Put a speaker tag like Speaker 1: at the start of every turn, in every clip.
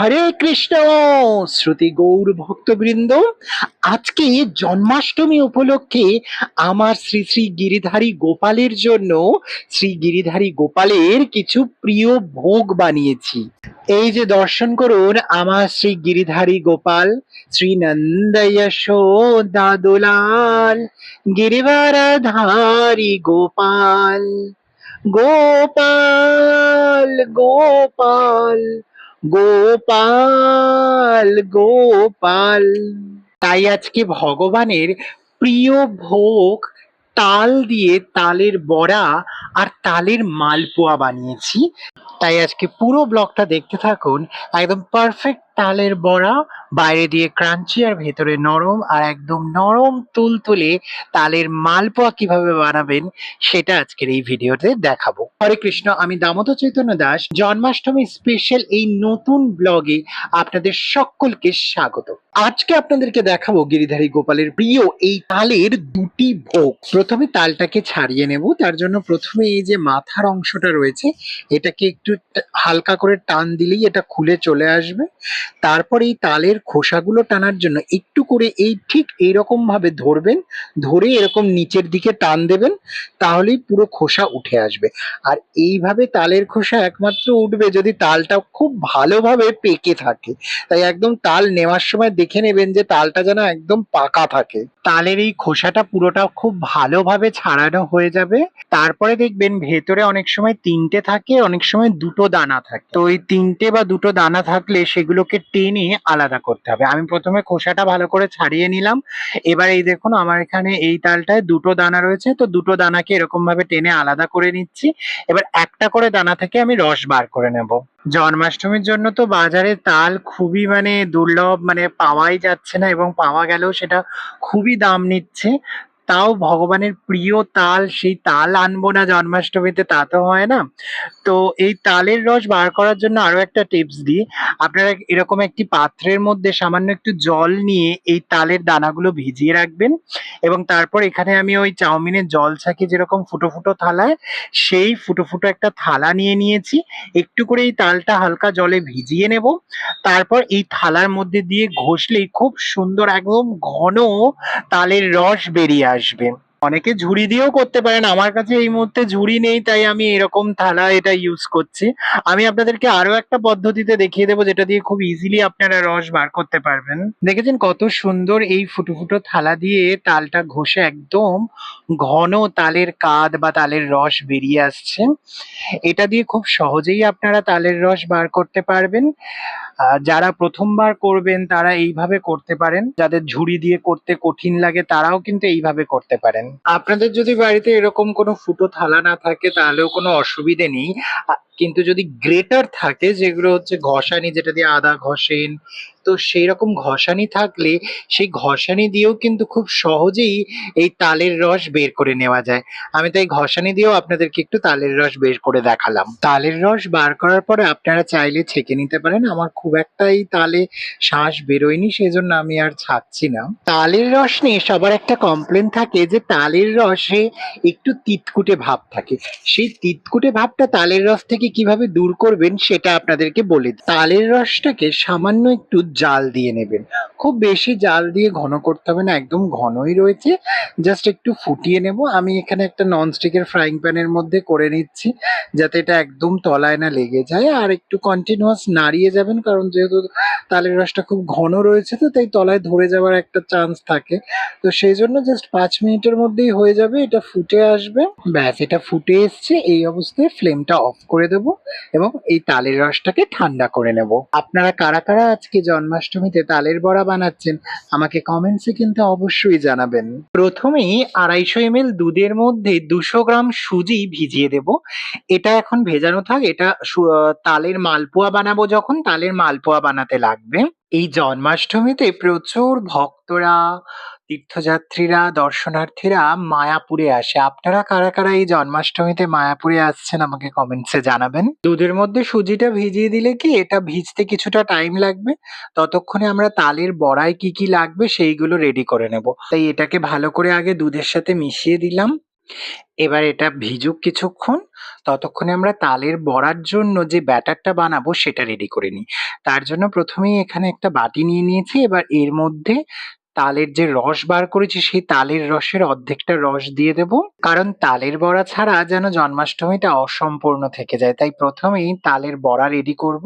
Speaker 1: হরে কৃষ্ণ শ্রুতি গৌর ভক্তবৃন্দ আজকে জন্মাষ্টমী উপলক্ষে আমার শ্রী শ্রী গিরিধারী গোপালের জন্য শ্রী গিরিধারী গোপালের কিছু প্রিয় ভোগ বানিয়েছি এই যে দর্শন করুন আমার শ্রী গিরিধারী গোপাল শ্রী নন্দয়শো দাদুলাল গিরিবারাধারী গোপাল গোপাল গোপাল গোপাল গোপাল তাই আজকে ভগবানের প্রিয় ভোগ তাল দিয়ে তালের বড়া আর তালের মালপোয়া বানিয়েছি তাই আজকে পুরো ব্লগটা দেখতে থাকুন একদম পারফেক্ট তালের বড়া বাইরে দিয়ে ক্রাঞ্চি আর ভেতরে নরম আর একদম নরম তুলতুলে তালের মালপোয়া কিভাবে বানাবেন সেটা আজকের এই ভিডিওতে দেখাবো হরে কৃষ্ণ আমি দামত চৈতন্য দাস জন্মাষ্টমী স্পেশাল এই নতুন ব্লগে আপনাদের সকলকে স্বাগত আজকে আপনাদেরকে দেখাবো গিরিধারী গোপালের প্রিয় এই তালের দুটি ভোগ প্রথমে তালটাকে ছাড়িয়ে নেব তার জন্য প্রথমে এই যে মাথার অংশটা রয়েছে এটাকে একটু হালকা করে টান দিলেই এটা খুলে চলে আসবে তারপর এই তালের খোসাগুলো টানার জন্য একটু করে এই ঠিক এইরকম ভাবে ধরবেন ধরে এরকম নিচের দিকে টান দেবেন তাহলেই পুরো খোসা উঠে আসবে আর এইভাবে তালের খোসা একমাত্র উঠবে যদি তালটা খুব ভালোভাবে পেকে থাকে তাই একদম তাল নেওয়ার সময় দেখে নেবেন যে তালটা যেন একদম পাকা থাকে তালের এই খোসাটা পুরোটা খুব ভালোভাবে ছাড়ানো হয়ে যাবে তারপরে দেখবেন ভেতরে অনেক সময় তিনটে থাকে অনেক সময় দুটো দানা থাকে তো এই তিনটে বা দুটো দানা থাকলে সেগুলোকে টেনে আলাদা করতে হবে আমি প্রথমে খোসাটা ভালো করে ছাড়িয়ে নিলাম এবার এই দেখুন আমার এখানে এই তালটায় দুটো দানা রয়েছে তো দুটো দানাকে এরকম ভাবে টেনে আলাদা করে নিচ্ছি এবার একটা করে দানা থেকে আমি রস বার করে নেব জন্মাষ্টমীর জন্য তো বাজারে তাল খুবই মানে দুর্লভ মানে পাওয়াই যাচ্ছে না এবং পাওয়া গেলেও সেটা খুবই দাম নিচ্ছে তাও ভগবানের প্রিয় তাল সেই তাল আনবো না জন্মাষ্টমীতে তা তো হয় না তো এই তালের রস বার করার জন্য আরো একটা টিপস দিই আপনারা এরকম একটি পাত্রের মধ্যে সামান্য একটু জল নিয়ে এই তালের দানাগুলো ভিজিয়ে রাখবেন এবং তারপর এখানে আমি ওই চাউমিনের জল ছাকি যেরকম ফুটো ফুটো থালায় সেই ফুটো ফুটো একটা থালা নিয়ে নিয়েছি একটু করে এই তালটা হালকা জলে ভিজিয়ে নেব তারপর এই থালার মধ্যে দিয়ে ঘষলেই খুব সুন্দর একদম ঘন তালের রস বেরিয়ে আসবে Beispiel অনেকে ঝুড়ি দিয়েও করতে পারেন আমার কাছে এই মুহূর্তে ঝুড়ি নেই তাই আমি এরকম থালা এটা ইউজ করছি আমি আপনাদেরকে আরো একটা পদ্ধতিতে দেখিয়ে দেবো যেটা দিয়ে খুব ইজিলি আপনারা রস বার করতে পারবেন দেখেছেন কত সুন্দর এই ফুটো ফুটো থালা দিয়ে তালটা ঘষে একদম ঘন তালের কাদ বা তালের রস বেরিয়ে আসছে এটা দিয়ে খুব সহজেই আপনারা তালের রস বার করতে পারবেন যারা প্রথমবার করবেন তারা এইভাবে করতে পারেন যাদের ঝুড়ি দিয়ে করতে কঠিন লাগে তারাও কিন্তু এইভাবে করতে পারেন আপনাদের যদি বাড়িতে এরকম কোনো ফুটো থালা না থাকে তাহলেও কোনো অসুবিধে নেই কিন্তু যদি গ্রেটার থাকে যেগুলো হচ্ছে ঘষানি যেটা দিয়ে আদা ঘষেন তো সেই রকম ঘষানি থাকলে সেই ঘষানি দিয়েও কিন্তু খুব সহজেই এই তালের রস বের করে নেওয়া যায় আমি তাই ঘষানি দিয়েও আপনাদেরকে একটু তালের রস বের করে দেখালাম তালের রস বার করার পরে আপনারা চাইলে ছেঁকে নিতে পারেন আমার খুব একটা এই তালে শ্বাস বেরোয়নি সেজন্য আমি আর ছাড়ছি না তালের রস নিয়ে সবার একটা কমপ্লেন থাকে যে তালের রসে একটু তিতকুটে ভাব থাকে সেই তিতকুটে ভাবটা তালের রস থেকে কিভাবে দূর করবেন সেটা আপনাদেরকে বলে তালের রসটাকে সামান্য একটু জাল দিয়ে নেবেন খুব বেশি জাল দিয়ে ঘন করতে হবে না একদম ঘনই রয়েছে জাস্ট একটু ফুটিয়ে নেব আমি এখানে একটা ননস্টিকের ফ্রাইং প্যানের মধ্যে করে নিচ্ছি যাতে এটা একদম তলায় না লেগে যায় আর একটু কন্টিনিউয়াস নাড়িয়ে যাবেন কারণ যেহেতু তালের রসটা খুব ঘন রয়েছে তো তাই তলায় ধরে যাওয়ার একটা চান্স থাকে তো সেই জন্য জাস্ট পাঁচ মিনিটের মধ্যেই হয়ে যাবে এটা ফুটে আসবে ব্যাস এটা ফুটে এসছে এই অবস্থায় ফ্লেমটা অফ করে দেব এবং এই তালের রসটাকে ঠান্ডা করে নেব আপনারা কারা কারা আজকে জন্মাষ্টমীতে তালের বড়া বানাচ্ছেন আমাকে কমেন্টসে কিন্তু অবশ্যই জানাবেন প্রথমেই আড়াইশো এম দুধের মধ্যে দুশো গ্রাম সুজি ভিজিয়ে দেব এটা এখন ভেজানো থাক এটা তালের মালপোয়া বানাবো যখন তালের মালপোয়া বানাতে লাগবে এই জন্মাষ্টমীতে প্রচুর ভক্তরা তীর্থযাত্রীরা দর্শনার্থীরা মায়াপুরে আসে আপনারা কারা কারা এই জন্মাষ্টমীতে মায়াপুরে আসছেন আমাকে কমেন্টসে জানাবেন দুধের মধ্যে সুজিটা ভিজিয়ে দিলে কি এটা ভিজতে কিছুটা টাইম লাগবে ততক্ষণে আমরা তালের বড়ায় কি কি লাগবে সেইগুলো রেডি করে নেব তাই এটাকে ভালো করে আগে দুধের সাথে মিশিয়ে দিলাম এবার এটা ভিজুক কিছুক্ষণ ততক্ষণে আমরা তালের বড়ার জন্য যে ব্যাটারটা বানাবো সেটা রেডি করে নিই তার জন্য প্রথমেই এখানে একটা বাটি নিয়ে নিয়েছি এবার এর মধ্যে তালের যে রস বার করেছি সেই তালের রসের অর্ধেকটা রস দিয়ে দেব কারণ তালের বড়া ছাড়া যেন জন্মাষ্টমীটা অসম্পূর্ণ থেকে যায় তাই প্রথমেই তালের বড়া রেডি করব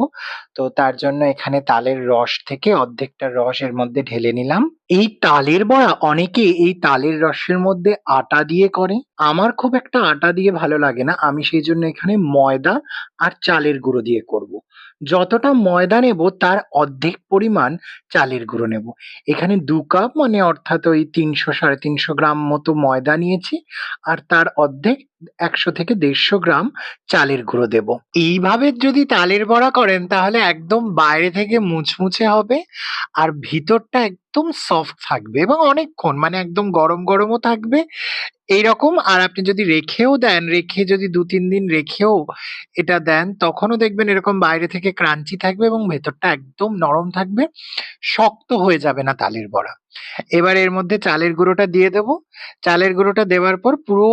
Speaker 1: তো তার জন্য এখানে তালের রস থেকে অর্ধেকটা রস এর মধ্যে ঢেলে নিলাম এই তালের বড়া অনেকে এই তালের রসের মধ্যে আটা দিয়ে করে আমার খুব একটা আটা দিয়ে ভালো লাগে না আমি সেই জন্য এখানে ময়দা আর চালের গুঁড়ো দিয়ে করব। যতটা ময়দা নেব তার অর্ধেক পরিমাণ চালের গুঁড়ো নেব এখানে দু কাপ মানে অর্থাৎ ওই তিনশো সাড়ে তিনশো গ্রাম মতো ময়দা নিয়েছি আর তার অর্ধেক একশো থেকে দেড়শো গ্রাম চালের গুঁড়ো দেব এইভাবে যদি তালের বড়া করেন তাহলে একদম বাইরে থেকে মুচমুচে হবে আর ভিতরটা একদম সফট থাকবে এবং অনেকক্ষণ মানে একদম গরম গরমও থাকবে এইরকম আর আপনি যদি রেখেও দেন রেখে যদি দু তিন দিন রেখেও এটা দেন তখনও দেখবেন এরকম বাইরে থেকে ক্রাঞ্চি থাকবে এবং ভেতরটা একদম নরম থাকবে শক্ত হয়ে যাবে না তালের বড়া এবার এর মধ্যে চালের গুঁড়োটা দিয়ে দেব চালের গুঁড়োটা দেওয়ার পর পুরো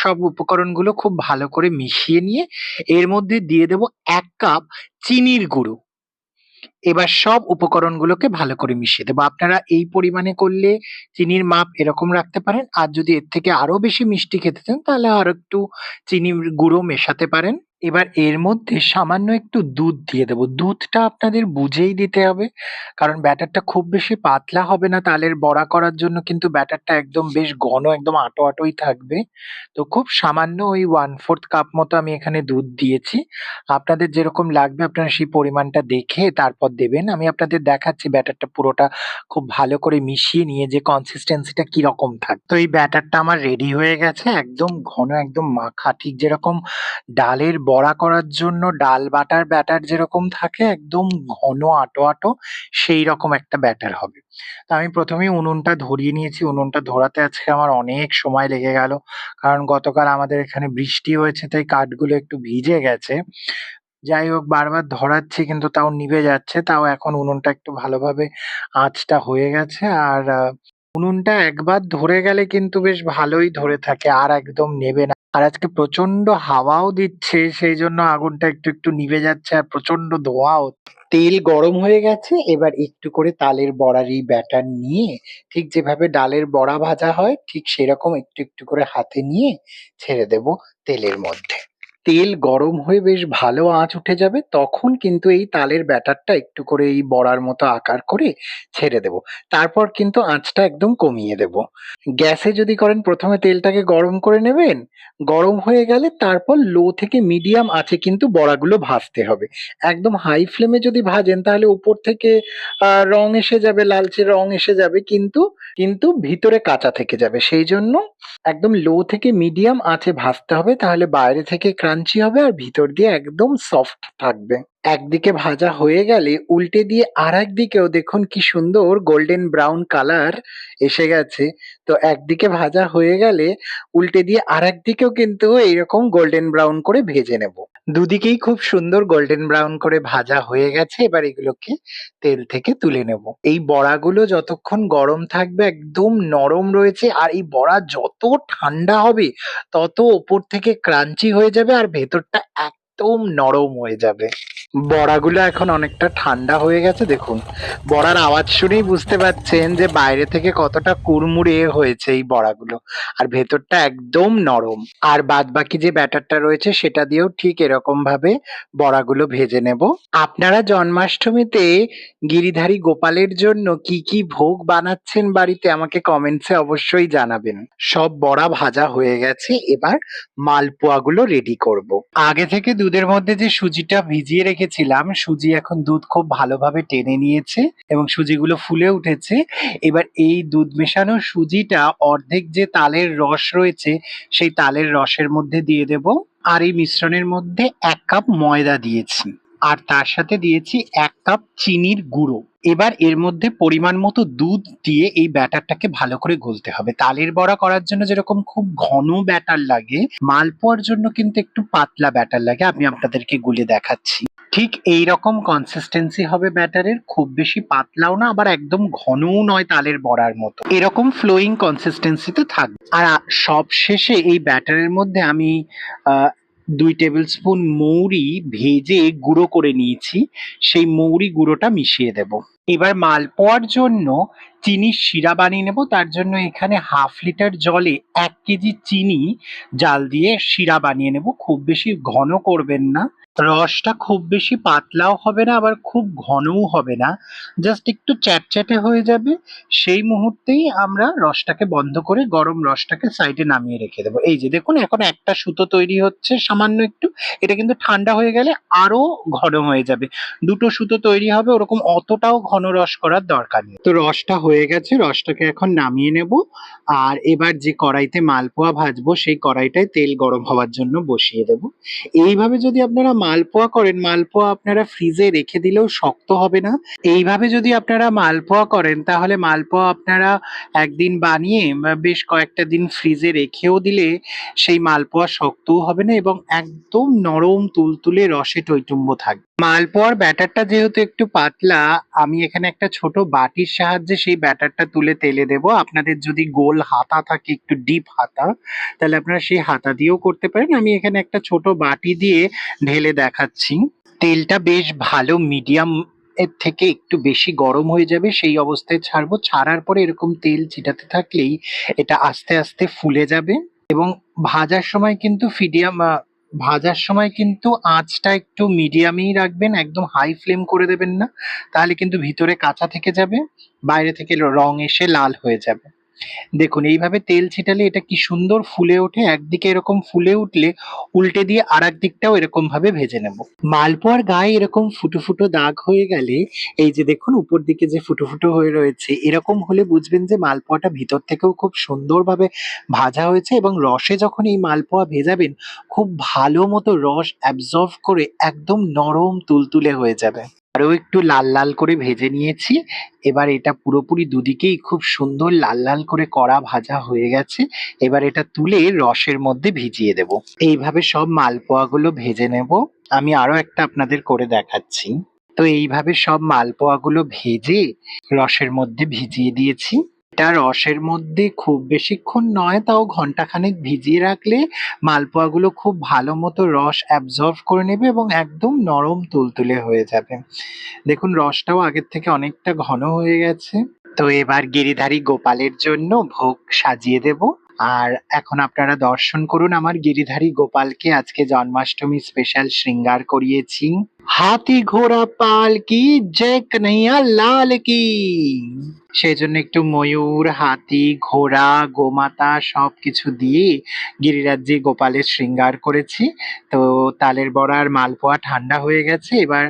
Speaker 1: সব উপকরণগুলো খুব ভালো করে মিশিয়ে নিয়ে এর মধ্যে দিয়ে দেব এক কাপ চিনির গুঁড়ো এবার সব উপকরণগুলোকে ভালো করে মিশিয়ে দেবো আপনারা এই পরিমাণে করলে চিনির মাপ এরকম রাখতে পারেন আর যদি এর থেকে আরও বেশি মিষ্টি খেতে চান তাহলে আর একটু চিনির গুঁড়ো মেশাতে পারেন এবার এর মধ্যে সামান্য একটু দুধ দিয়ে দেবো। দুধটা আপনাদের বুঝেই দিতে হবে। কারণ ব্যাটারটা খুব বেশি পাতলা হবে না তালের বড়া করার জন্য কিন্তু ব্যাটারটা একদম বেশ ঘন একদম আঁটো আঁটোই থাকবে। তো খুব সামান্য ওই ওয়ান ফোর্থ কাপ মতো আমি এখানে দুধ দিয়েছি। আপনাদের যেরকম লাগবে আপনারা সেই পরিমাণটা দেখে তারপর দেবেন। আমি আপনাদের দেখাচ্ছি ব্যাটারটা পুরোটা খুব ভালো করে মিশিয়ে নিয়ে যে কনসিস্টেন্সিটা কীরকম থাকে তো এই ব্যাটারটা আমার রেডি হয়ে গেছে। একদম ঘন একদম মাখা ঠিক যেরকম ডালের বড়া করার জন্য ডাল বাটার ব্যাটার যেরকম থাকে একদম ঘন আটো আটো সেই রকম একটা ব্যাটার হবে তো আমি প্রথমেই উনুনটা ধরিয়ে নিয়েছি উনুনটা ধরাতে আজকে আমার অনেক সময় লেগে গেল কারণ গতকাল আমাদের এখানে বৃষ্টি হয়েছে তাই কাঠগুলো একটু ভিজে গেছে যাই হোক বারবার ধরাচ্ছি কিন্তু তাও নিভে যাচ্ছে তাও এখন উনুনটা একটু ভালোভাবে আঁচটা হয়ে গেছে আর উনুনটা একবার ধরে গেলে কিন্তু বেশ ভালোই ধরে থাকে আর একদম নেবে না আর আজকে প্রচন্ড হাওয়াও দিচ্ছে সেই জন্য আগুনটা একটু একটু নিভে যাচ্ছে আর প্রচন্ড ধোঁয়াও। তেল গরম হয়ে গেছে এবার একটু করে তালের বড়ার এই ব্যাটার নিয়ে ঠিক যেভাবে ডালের বড়া ভাজা হয় ঠিক সেরকম একটু একটু করে হাতে নিয়ে ছেড়ে দেবো তেলের মধ্যে। তেল গরম হয়ে বেশ ভালো আঁচ উঠে যাবে তখন কিন্তু এই তালের ব্যাটারটা একটু করে এই বড়ার মতো আকার করে ছেড়ে দেব তারপর কিন্তু আঁচটা একদম কমিয়ে দেব গ্যাসে যদি করেন প্রথমে তেলটাকে গরম করে নেবেন গরম হয়ে গেলে তারপর লো থেকে মিডিয়াম আঁচে কিন্তু বড়াগুলো ভাজতে হবে একদম হাই ফ্লেমে যদি ভাজেন তাহলে উপর থেকে রং এসে যাবে লালচে রং এসে যাবে কিন্তু কিন্তু ভিতরে কাঁচা থেকে যাবে সেই জন্য একদম লো থেকে মিডিয়াম আঁচে ভাজতে হবে তাহলে বাইরে থেকে ক্রান ক্রাঞ্চি হবে আর ভিতর দিয়ে একদম সফট থাকবে একদিকে ভাজা হয়ে গেলে উল্টে দিয়ে আর একদিকেও দেখুন কি সুন্দর গোল্ডেন ব্রাউন কালার এসে গেছে তো একদিকে ভাজা হয়ে গেলে উল্টে দিয়ে আর একদিকেও কিন্তু এইরকম গোল্ডেন ব্রাউন করে ভেজে নেবো দুদিকেই খুব সুন্দর গোল্ডেন ব্রাউন করে ভাজা হয়ে গেছে এবার এগুলোকে তেল থেকে তুলে নেব এই বড়াগুলো যতক্ষণ গরম থাকবে একদম নরম রয়েছে আর এই বড়া যত ঠান্ডা হবে তত ওপর থেকে ক্রাঞ্চি হয়ে যাবে আর ভেতরটা এক একদম নরম হয়ে যাবে বড়াগুলো এখন অনেকটা ঠান্ডা হয়ে গেছে দেখুন বড়ার আওয়াজ শুনেই বুঝতে পারছেন যে বাইরে থেকে কতটা কুড়মুড়ে হয়েছে এই বড়াগুলো আর ভেতরটা একদম নরম আর বাদ বাকি যে ব্যাটারটা রয়েছে সেটা দিয়েও ঠিক এরকম ভাবে বড়াগুলো ভেজে নেব আপনারা জন্মাষ্টমীতে গিরিধারী গোপালের জন্য কি কি ভোগ বানাচ্ছেন বাড়িতে আমাকে কমেন্টসে অবশ্যই জানাবেন সব বড়া ভাজা হয়ে গেছে এবার মালপোয়াগুলো রেডি করব আগে থেকে দু দুধের মধ্যে যে সুজিটা ভিজিয়ে রেখেছিলাম সুজি এখন দুধ খুব ভালোভাবে টেনে নিয়েছে এবং সুজিগুলো ফুলে উঠেছে এবার এই দুধ মেশানো সুজিটা অর্ধেক যে তালের রস রয়েছে সেই তালের রসের মধ্যে দিয়ে দেব আর এই মিশ্রণের মধ্যে এক কাপ ময়দা দিয়েছি আর তার সাথে দিয়েছি এক কাপ চিনির গুঁড়ো এবার এর মধ্যে পরিমাণ মতো দুধ দিয়ে এই ব্যাটারটাকে ভালো করে গলতে হবে তালের বড়া করার জন্য যেরকম খুব ঘন ব্যাটার লাগে মালপোয়ার জন্য কিন্তু একটু পাতলা ব্যাটার লাগে আমি আপনাদেরকে গুলে দেখাচ্ছি ঠিক এই রকম কনসিস্টেন্সি হবে ব্যাটারের খুব বেশি পাতলাও না আবার একদম ঘনও নয় তালের বড়ার মতো এরকম ফ্লোয়িং কনসিস্টেন্সি তো থাকবে আর সব শেষে এই ব্যাটারের মধ্যে আমি দুই টেবিল স্পুন মৌরি ভেজে গুঁড়ো করে নিয়েছি সেই মৌরি গুঁড়োটা মিশিয়ে দেব এবার মালপোয়ার জন্য চিনির শিরা বানিয়ে নেব তার জন্য এখানে হাফ লিটার জলে এক কেজি চিনি জাল দিয়ে শিরা বানিয়ে নেব খুব বেশি ঘন করবেন না রসটা খুব বেশি পাতলাও হবে না আবার খুব ঘনও হবে না জাস্ট একটু চ্যাটচ্যাটে হয়ে যাবে সেই মুহূর্তেই আমরা রসটাকে বন্ধ করে গরম রসটাকে সাইডে নামিয়ে রেখে দেবো এই যে দেখুন এখন একটা সুতো তৈরি হচ্ছে সামান্য একটু এটা কিন্তু ঠান্ডা হয়ে গেলে আরও ঘন হয়ে যাবে দুটো সুতো তৈরি হবে ওরকম অতটাও ঘন রস করার দরকার নেই তো রসটা হয়ে গেছে রসটাকে এখন নামিয়ে নেব আর এবার যে কড়াইতে মালপোয়া ভাজবো সেই কড়াইটায় তেল গরম হওয়ার জন্য বসিয়ে দেব এইভাবে যদি আপনারা মালপোয়া করেন মালপোয়া আপনারা ফ্রিজে রেখে দিলেও শক্ত হবে না এইভাবে যদি আপনারা মালপোয়া করেন তাহলে মালপোয়া আপনারা একদিন বানিয়ে বেশ কয়েকটা দিন ফ্রিজে রেখেও দিলে সেই মালপোয়া শক্তও হবে না এবং একদম নরম তুলতুলে রসে টৈটুম্ব থাকবে মালপোয়ার ব্যাটারটা যেহেতু একটু পাতলা আমি এখানে একটা ছোট বাটির সাহায্যে সেই ব্যাটারটা তুলে তেলে দেব আপনাদের যদি গোল হাতা থাকে একটু ডিপ হাতা তাহলে আপনারা সেই হাতা দিয়েও করতে পারেন আমি এখানে একটা ছোট বাটি দিয়ে ঢেলে দেখাচ্ছি তেলটা বেশ ভালো মিডিয়াম এর থেকে একটু বেশি গরম হয়ে যাবে সেই অবস্থায় ছাড়বো ছাড়ার পরে এরকম তেল ছিটাতে থাকলেই এটা আস্তে আস্তে ফুলে যাবে এবং ভাজার সময় কিন্তু ফিডিয়াম ভাজার সময় কিন্তু আঁচটা একটু মিডিয়ামেই রাখবেন একদম হাই ফ্লেম করে দেবেন না তাহলে কিন্তু ভিতরে কাঁচা থেকে যাবে বাইরে থেকে রং এসে লাল হয়ে যাবে দেখুন এইভাবে তেল ছিটালে এটা কি সুন্দর ফুলে ওঠে একদিকে এরকম ফুলে উঠলে উল্টে দিয়ে আর একদিকটাও এরকম ভাবে ভেজে নেব মালপোয়ার গায়ে এরকম ফুটো ফুটো দাগ হয়ে গেলে এই যে দেখুন উপর দিকে যে ফুটো ফুটো হয়ে রয়েছে এরকম হলে বুঝবেন যে মালপোয়াটা ভিতর থেকেও খুব সুন্দরভাবে ভাজা হয়েছে এবং রসে যখন এই মালপোয়া ভেজাবেন খুব ভালো মতো রস অ্যাবজর্ভ করে একদম নরম তুলতুলে হয়ে যাবে আরও একটু লাল লাল করে ভেজে নিয়েছি এবার এটা পুরোপুরি দুদিকেই খুব সুন্দর লাল লাল করে কড়া ভাজা হয়ে গেছে এবার এটা তুলে রসের মধ্যে ভিজিয়ে দেব এইভাবে সব মালপোয়াগুলো ভেজে নেব আমি আরও একটা আপনাদের করে দেখাচ্ছি তো এইভাবে সব মালপোয়াগুলো ভেজে রসের মধ্যে ভিজিয়ে দিয়েছি একটা রসের মধ্যে খুব বেশিক্ষণ নয় তাও ঘন্টাখানেক ভিজিয়ে রাখলে মালপোয়াগুলো খুব ভালো মতো রস অ্যাবজর্ভ করে নেবে এবং একদম নরম তুলতুলে হয়ে যাবে দেখুন রসটাও আগের থেকে অনেকটা ঘন হয়ে গেছে তো এবার গিরিধারী গোপালের জন্য ভোগ সাজিয়ে দেব আর এখন আপনারা দর্শন করুন আমার গিরিধারী গোপালকে আজকে জন্মাষ্টমী স্পেশাল শৃঙ্গার করিয়েছি হাতি ঘোড়া পাল কি জেক কানাইয়া লাল কি সেই জন্য একটু ময়ূর হাতি ঘোড়া গোমাতা সব কিছু দিয়ে গিরিরাজ্যে গোপালের শৃঙ্গার করেছি তো তালের বড়ার মালপোয়া ঠান্ডা হয়ে গেছে এবার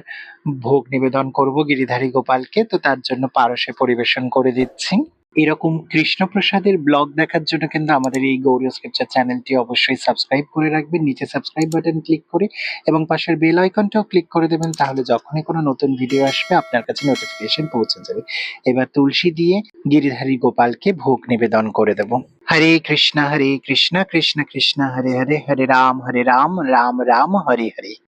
Speaker 1: ভোগ নিবেদন করব গিরিধারী গোপালকে তো তার জন্য পারসে পরিবেশন করে দিচ্ছি এরকম কৃষ্ণপ্রসাদের ব্লগ দেখার জন্য কিন্তু আমাদের এই গৌরীয় স্ক্রিপচার চ্যানেলটি অবশ্যই সাবস্ক্রাইব করে রাখবেন নিচে সাবস্ক্রাইব বাটন ক্লিক করে এবং পাশের বেল আইকনটাও ক্লিক করে দেবেন তাহলে যখনই কোনো নতুন ভিডিও আসবে আপনার কাছে নোটিফিকেশন পৌঁছে যাবে এবার তুলসী দিয়ে গিরিধারী গোপালকে ভোগ নিবেদন করে দেব হরে কৃষ্ণ হরে কৃষ্ণ কৃষ্ণ কৃষ্ণ হরে হরে হরে রাম হরে রাম রাম রাম হরে হরে